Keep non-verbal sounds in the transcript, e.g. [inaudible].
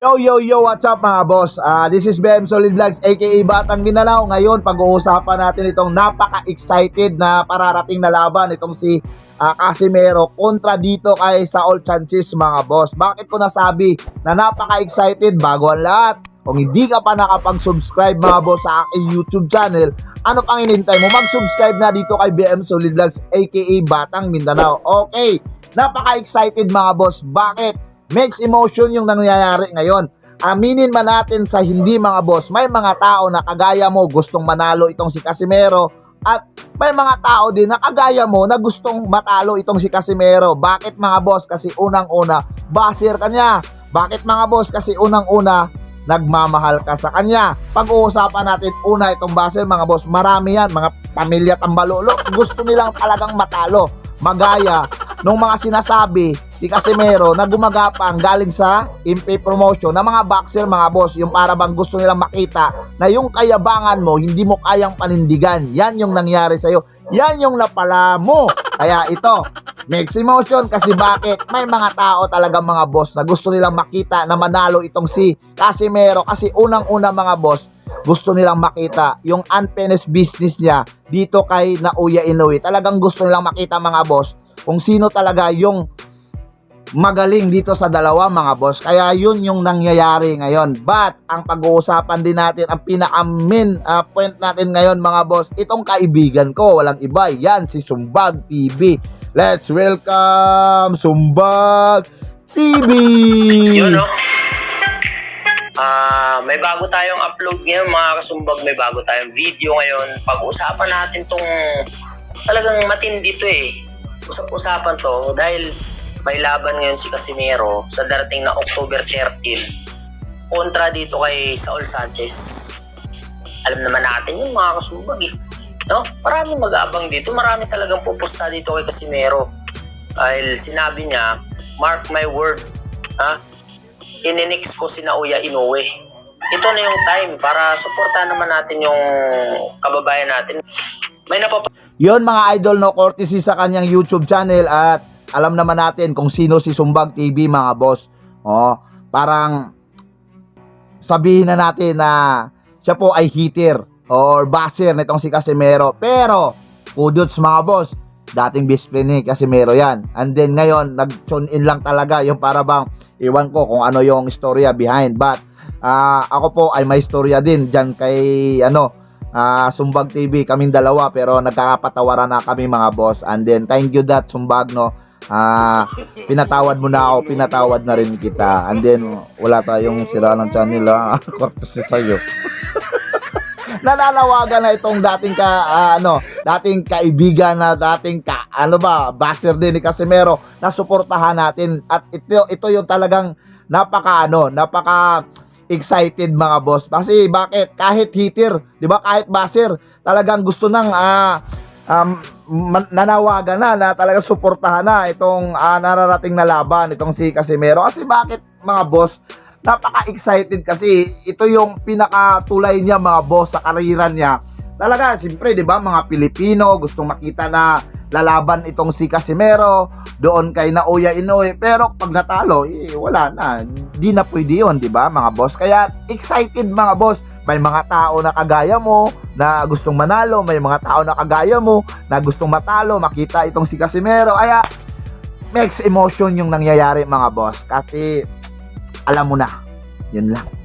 Yo, yo, yo, what's up mga boss? Ah, this is BM Solid Vlogs, aka Batang Mindanao. Ngayon, pag-uusapan natin itong napaka-excited na pararating na laban. Itong si ah, Casimero kontra dito kay Saul Sanchez mga boss. Bakit ko nasabi na napaka-excited bago ang lahat? Kung hindi ka pa nakapag-subscribe mga boss sa aking YouTube channel, ano pang inintay mo? Mag-subscribe na dito kay BM Solid Vlogs, aka Batang Mindanao. Okay, napaka-excited mga boss. Bakit? Mixed emotion yung nangyayari ngayon. Aminin man natin sa hindi mga boss, may mga tao na kagaya mo gustong manalo itong si Casimero at may mga tao din na kagaya mo na gustong matalo itong si Casimero. Bakit mga boss? Kasi unang-una, basir ka niya. Bakit mga boss? Kasi unang-una, nagmamahal ka sa kanya. Pag-uusapan natin una itong basir mga boss, marami yan, mga pamilya tambalolo, gusto nilang talagang matalo. Magaya nung mga sinasabi ni Casimero na gumagapang galing sa MP promotion na mga boxer mga boss yung para bang gusto nilang makita na yung kayabangan mo hindi mo kayang panindigan. Yan yung nangyari sa'yo. Yan yung napala mo. Kaya ito mixed emotion kasi bakit may mga tao talaga mga boss na gusto nilang makita na manalo itong si Casimero. Kasi unang-una mga boss gusto nilang makita yung unfinished business niya dito kay Nauya Inoue. Talagang gusto nilang makita mga boss kung sino talaga yung magaling dito sa dalawa mga boss. Kaya yun yung nangyayari ngayon. But ang pag-uusapan din natin, ang pinaka-main ah, point natin ngayon mga boss, itong kaibigan ko, walang iba, yan si Sumbag TV. Let's welcome Sumbag TV! Yun, no? Ah, may bago tayong upload ngayon, mga kasumbag. May bago tayong video ngayon. Pag-usapan natin tong talagang matindi to eh. Usap-usapan to dahil may laban ngayon si Casimero sa darating na October 13 kontra dito kay Saul Sanchez. Alam naman natin yung mga kasumbag eh. No? Maraming mag-aabang dito. Marami talagang pupusta dito kay Casimero. Dahil sinabi niya, mark my word, ha? ininix ko si Nauya Inoue. Ito na yung time para suportahan naman natin yung kababayan natin. May napapa Yon mga idol no courtesy sa kanyang YouTube channel at alam naman natin kung sino si Sumbag TV mga boss. Oh, parang sabihin na natin na siya po ay hitter or baser nitong si Casimero. Pero kudots mga boss, dating best friend ni Casimero yan. And then ngayon, nag-tune in lang talaga yung para bang iwan ko kung ano yung istorya behind. But ah, ako po ay may istorya din dyan kay ano, ah, Sumbag TV, kaming dalawa pero nagkakapatawaran na kami mga boss. And then thank you that Sumbag no. Ah, pinatawad mo na ako, pinatawad na rin kita. And then wala tayong sira ng channel ha. [laughs] Kortesi sa'yo. [laughs] Nananawagan na itong dating ka ah, ano, dating kaibigan na dating ka ano ba, baser din ni Casimero na suportahan natin at ito ito yung talagang napaka ano, napaka excited mga boss. Kasi bakit? Kahit hitter, 'di ba? Kahit baser, talagang gusto nang ah um, nanawagan na na talagang suportahan na itong ah, nararating na laban itong si Casimero. Kasi bakit mga boss? Napaka-excited kasi ito yung pinakatulay niya mga boss sa karera niya. Talaga, siyempre, 'di ba, mga Pilipino gustong makita na lalaban itong si Casimero doon kay Naoya Inoue. Pero pag natalo, eh, wala na. Di na pwede yun, di ba, mga boss? Kaya excited mga boss. May mga tao na kagaya mo na gustong manalo. May mga tao na kagaya mo na gustong matalo. Makita itong si Casimero. Kaya mixed emotion yung nangyayari mga boss. Kasi alam mo na. Yun lang.